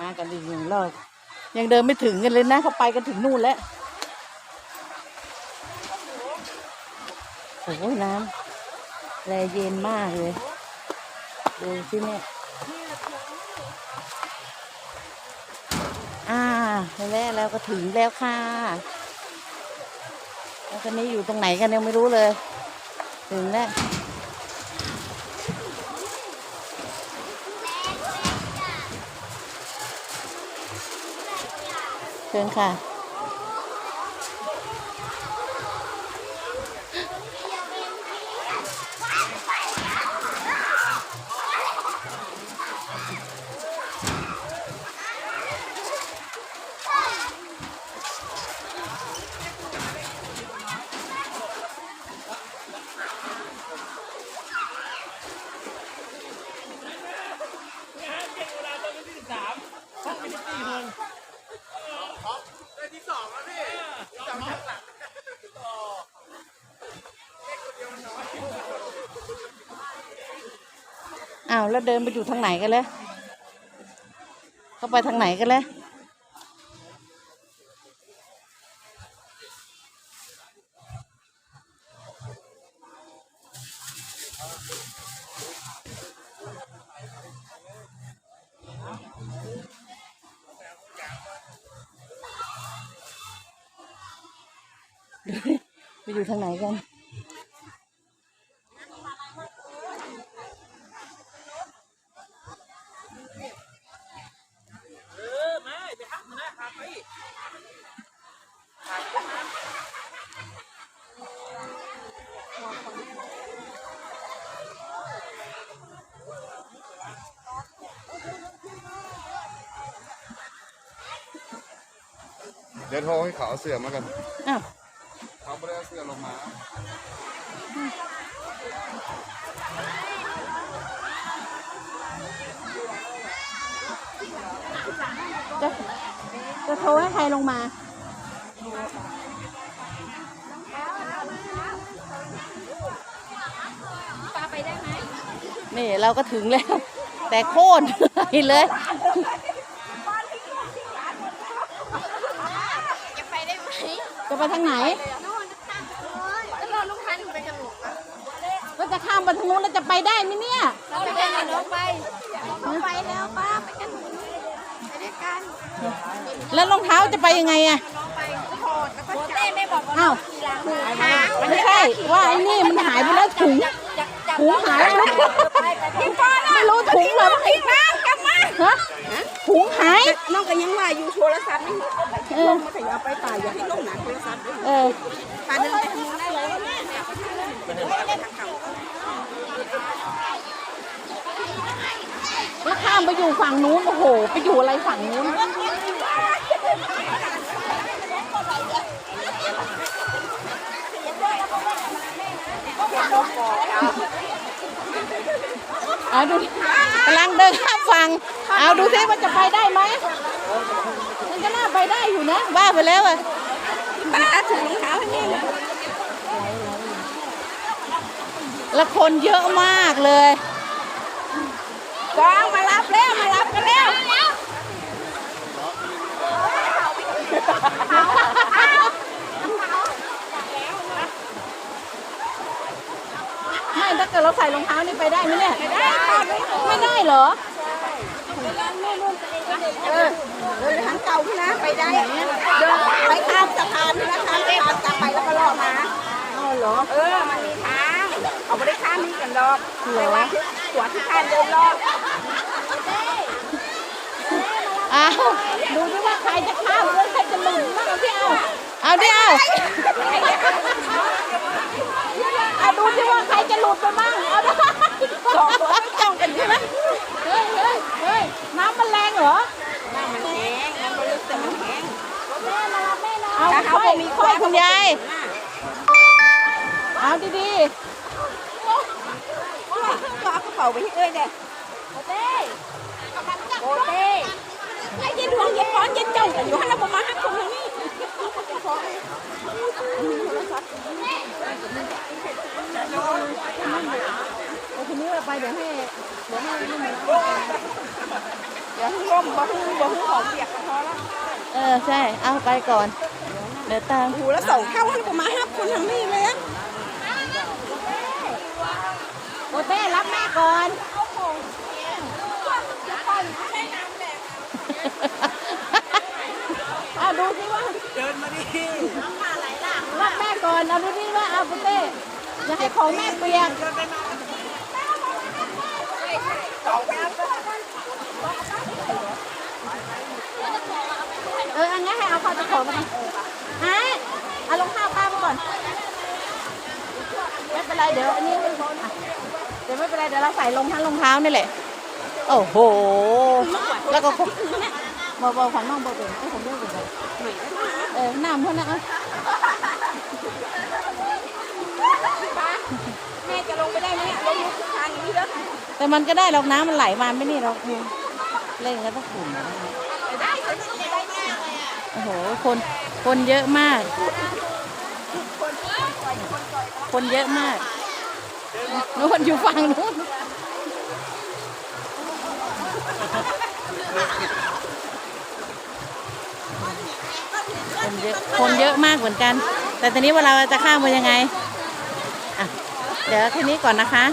มากันอีกหนึ่งรอบยังเดินไม่ถึงกันเลยนะเขาไปกันถึงนู่นแล้วโอ้โหน้ำแลเย็นมากเลยดูสิเนี่ยอ่าแล้วแล้วก็ถึงแล้วค่ะแล้วตอนนี้อยู่ตรงไหนกันยังไม่รู้เลย ถึงแล้ว ชิญค่ะ อ้าวแล้วเดินไปอยู่ทางไหนกันเลยเขาไปทางไหนกันเลยไปอยู่ทางไหนกัน เดี๋ยวโทรให้เขาเอาเสือมากันอ้าวเขาไม่ได้เอาเสือลงมา จะ จะโทรให้ใครลงมาปลาไปได้ไหมนี่เราก็ถึงแล้ว แต่โคตรเหนื่อยเลย จะไปได้ไหมจะไปทางไหน นู่นแล้วรอลูกค้าอยู่ไปกันหมดก็จะข้ามไปทางนู้นแล้วจะไปได้ไหมเนี่ย เราไปกันน้องไปน้องไปแล้วป้าไปกันไปด้วยกัน แล้วรองเท้าจะไปยังไงอะน้องไปถอดแล้วก็เต้ไม่บอกว่าอ้าวขี่หลังหาไม่ใช่ว่าไอ้นี่มันหายไปแล้วถุงจับจับถุงหายไปแล้วไปไปพี่ป้าไม่รู้ถุงเหรอพี่ป้ากลับมาฮะถุงหายน้องก็ยังว่าอยู่โทรศัพท์นี่เออมาถึงเอาไปป่าอย่าให้ลงหนักโทรศัพท์ด้วยเออป้าเดินไปทางนู้นได้เลยว่าแม่เนี่ยไปทางนู้นไปทางเขา แล้วข้ามไปอยู่ฝั่งนู้นโอ้โห ไปอยู่อะไรฝั่งนู้นเอาดูดิกำลังเดินข้ามฝั่งเอาดูซิว่าจะไปได้ไหมมันก็น่าไปได้อยู่นะว่าไปแล้วอะป้าถึงรองเท้าให้แม่เลยแล้วคนเยอะมากเลย กองมารับแล้วมารับกันแล้วไม่ถ้าเกิดเราใส่รองเท้านี่ไปได้ไหมเนี่ยไม่ได้เหรอเออเดินทางเก่าพี่นะไปได้เดินไปข้ามสะพานนี่นะคะสะพานกลับไปแล้วก็ลอดมาอ๋อเหรอเออมันมีทางเอาไม่ได้ข้ามนี่กันหรอกแต่ว่า หัวที่ข้ามเดินรอบอ้าวดูดิว่าใครจะข้ามหรือใครจะหลุดบ้างเอาพี่เอาเอาดิเอาเอาดูดิว่าใครจะหลุดไปบ้างเอาได้สองตัวไม่จ้องกันใช่ไหมเฮ้ยเฮ้ยเฮ้ยน้ำมันแรงเหรอน้ำมันแห้งมันไม่ลึกแต่มันแห้งเอาถ้าเขาค่อยบ่มีค่อยคุณยายน่ะเอาดีก็เอากระเป๋าไปให้เอ้ยเด้โอเต้โอเต้ไอ้ยันดวงยันป้อนยันเจ้ากันอยู่ให้เราประมาณห้าคนนี่ๆเอาทีนี้เราไปเดี๋ยวให้เดี๋ยวให้นี่มันเดี๋ยวอย่าเพิ่งร่มบ่เพิ่งบ่เพิ่งของเปียกก็พอแล้วเออใช่เอาไปก่อน เดี๋ยวตามโอ้โหแล้วสองเท่าให้ประมาณห้าคนทำนี่เลยอะ โอเต้รับแม่ก่อน เอาดูสิว่าเดินมาดิรับแม่ก่อน เอาดูสิว่าเอาโอเต้อย่าให้ของแม่เปียกเอออันนี้ให้เอาข้าวตะขอมาฮะเอารองเท้าป้าไปก่อน ไม่เป็นไรเดี๋ยวอันนี้อะ เดี๋ยวไม่เป็นไรเดี๋ยวเราใส่รองเท้ารองเท้านี่แหละ โอ้โห แล้วก็ของบอบอของน้องบอเป็นไอ้ของเรื่องเป็นไรเออน้ำเท่านั้นเอาแม่จะลงไปได้ไหมเนี่ยลงทางนี้แล้วแต่มันก็ได้หรอกน้ำมันไหลมาไม่นี่หรอกเล่นก็ต้องขุ่นได้ได้ได้แน่เลยอะโอ้โหคนคนเยอะมาก คนเยอะมาก นู้นอยู่ฝั่งนู้นคนเยอะคนเยอะมากเหมือนกัน แต่ตอนนี้เวลาจะข้ามมายังไง อะ เดี๋ยวแค่นี้ก่อนนะคะ